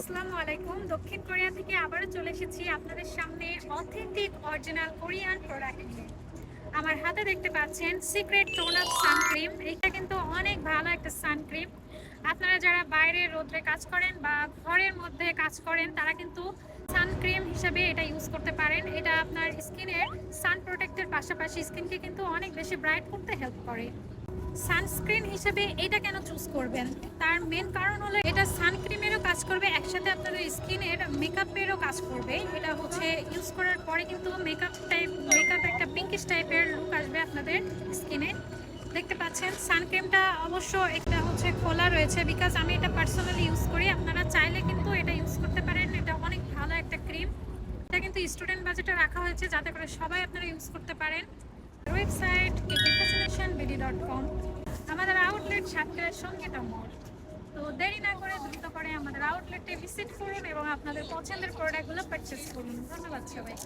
আসসালামু আলাইকুম। দক্ষিণ কোরিয়া থেকে আবারও চলে এসেছি আপনাদের সামনে অথেন্টিক অরিজিনাল কোরিয়ান প্রোডাক্ট নিয়ে। আমার হাতে দেখতে পাচ্ছেন সিক্রেট টোন সানক্রিম। এটা কিন্তু অনেক ভালো একটা সানক্রিম। আপনারা যারা বাইরে রোদ্রে কাজ করেন বা ঘরের মধ্যে কাজ করেন, তারা কিন্তু সানক্রিম হিসেবে এটা ইউজ করতে পারেন। এটা আপনার স্কিনের সান প্রোটেক্টের পাশাপাশি স্কিনকে কিন্তু অনেক বেশি ব্রাইট করতে হেল্প করে। সানস্ক্রিন হিসেবে এটা কেন চুজ করবেন? তার মেন কারণ হলো এটা সানক্রিমেরও কাজ করবে, একসাথে আপনাদের স্কিনের মেকআপেরও কাজ করবে। এটা হচ্ছে ইউজ করার পরে কিন্তু মেকআপ টাইপ মেকআপ একটা পিঙ্কিশ টাইপের লুক আসবে আপনাদের স্কিনে। দেখতে পাচ্ছেন সানক্রিমটা অবশ্য একটা হচ্ছে খোলা রয়েছে বিকজ আমি এটা পার্সোনালি ইউজ করি। আপনারা চাইলে কিন্তু এটা ইউজ করতে পারেন, এটা অনেক ভালো একটা ক্রিম এটা কিন্তু স্টুডেন্ট বাজেটে রাখা হয়েছে, যাতে করে সবাই আপনারা ইউজ করতে পারেন। ওয়েবসাইট বিডি ডট কম আমাদের আউটলেট সাতটার সঙ্গীতা মোড় তো দেরি না করে আউটলেটে ভিজিট করুন এবং আপনাদের পছন্দের প্রোডাক্টগুলো পারচেস করুন। ধন্যবাদ সবাই